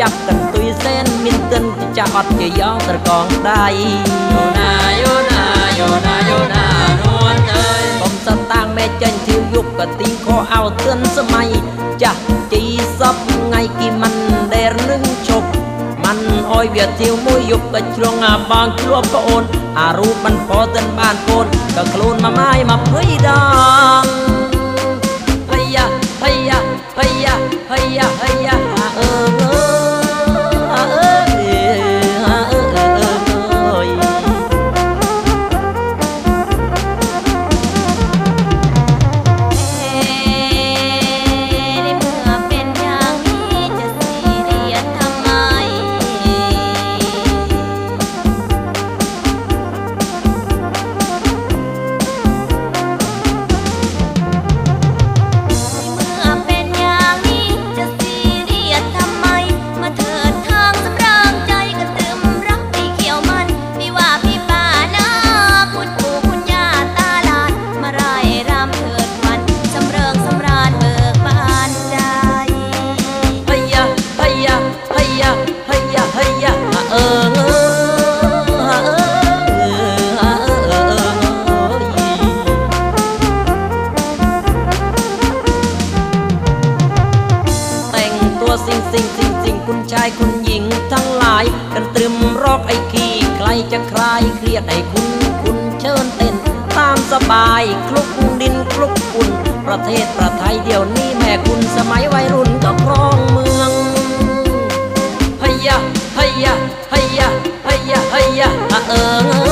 ចាប់កន្ទុយសែនមានទិនចាស់អត់ជាយ៉ងត្រកងដៃយោណាយោណាយោណាយោណានួនអើយបំសតាំងមេចេញធៀវយុគក៏ទីខោអោទិនសម័យចាស់ជីសពថ្ងៃគីមិនដែលនឹងជប់មិនអោយវាធៀវមួយយប់ក៏ជ្រងអាបងធ្លាប់ប្អូនអារូបមិនផទិនបានកូនក៏ខ្លួនមកម៉ាយមកភ័យដងហៃយ៉ាហៃយ៉ាហៃយ៉ាហៃយ៉ា มรอกไอ้ขี้ใครจะคลายเครียดไอ้คุณคุณเชิญเต้น ตามสบายคลุกดินคลุกคุณประเทศประไทยเดี๋ยวนี้แม่คุณสมัยวัยรุ่นก็ครองเมืองฮยะฮยะฮยะฮยะฮยะเออ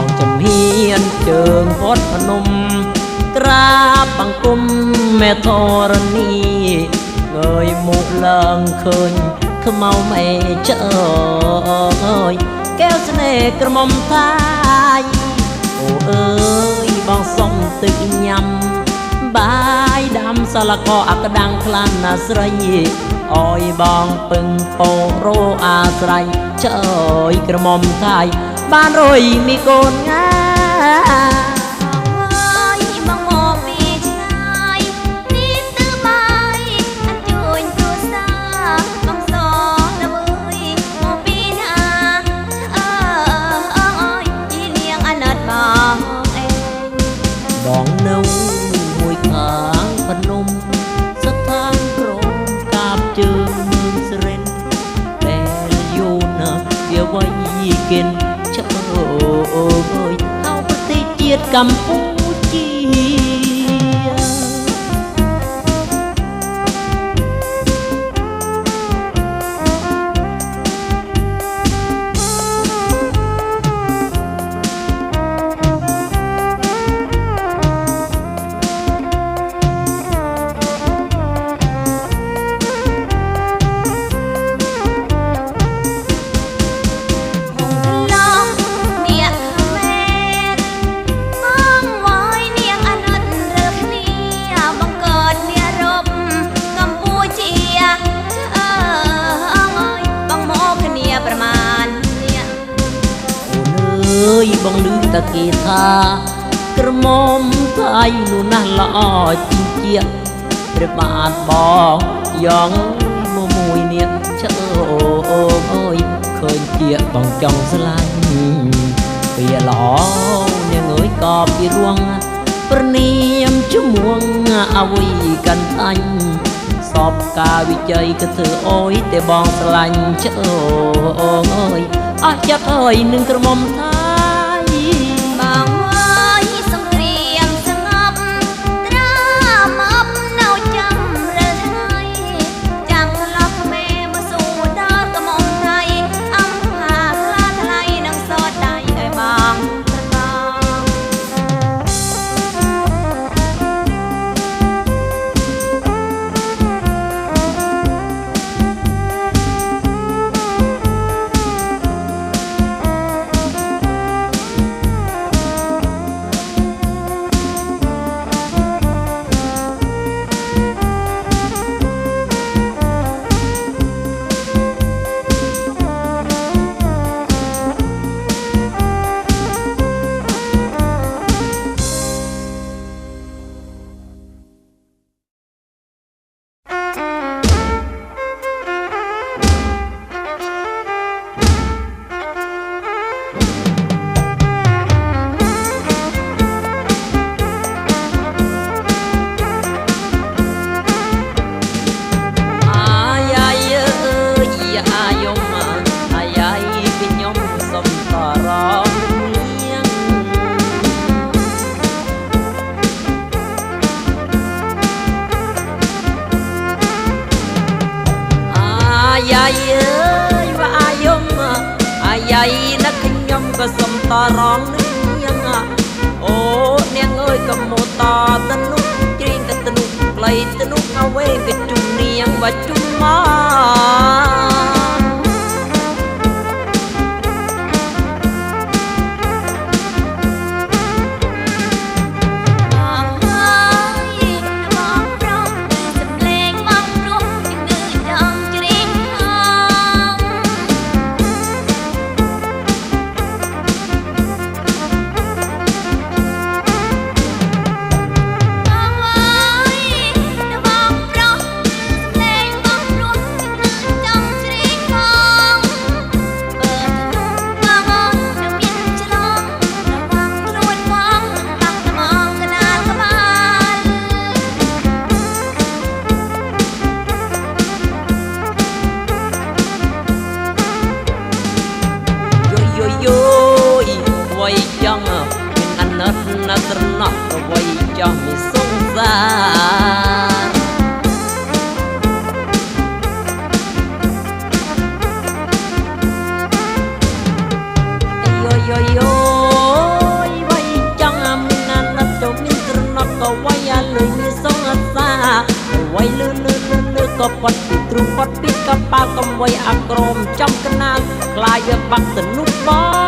ងចំហៀនជើងវត្តភ្នំ ក្រាបបង្គំមេធរណីងើយមុខឡើងឃើញខ្មៅមេចអើយកែវស្នេហ៍ក្រមុំថាយអូអើយបងសុំទឹកញ៉ាំ បាយដាំសលកអក្តាំងខ្លាំងណាស់ស្រីអយបងពឹងពោរោអាស្រ័យចើយក្រមុំថាយ បានរយមីកូនងា ទេស បងលឺតាគេថាក្រមុំថៃនោះណាស់ល្អជាងជាព្រះបាទបងយ៉ងមកមួយនេះឈើអូអើយឃើញជាបងចង់ស្លាញ់វាល្អនាងអើយក៏ពីរួងប្រនាមជំនួងអវ័យកាន់អញសពការវិជ័យក៏ធ្វើអើយតែបងស្លាញ់ឈើអូអើយអស់ចិត្តអើយនឹងក្រមុំថៃ ใจนะขยมก็สมต่อร้องเนียงอะโอ้เนียงเอ้ยก็โมต่อตนุกจริงตนุกไกลตนุกเอาไว้กับจุ่มเนียงว่าจุ่มมา ស់ត្រណោះក៏វ័យចង់មានសង្សារយោយោយោយវ័យចង់មានអាណិតទៅមានត្រណោះក៏វ័យអាលុយមានសង្សារវ័យលឺលឺលឺលឺក៏ផុតពីទ្រូងផុតពីកប៉ាល់កំវ័យអាក្រមចំកណាលខ្លាយវាបាក់ទៅនោះបង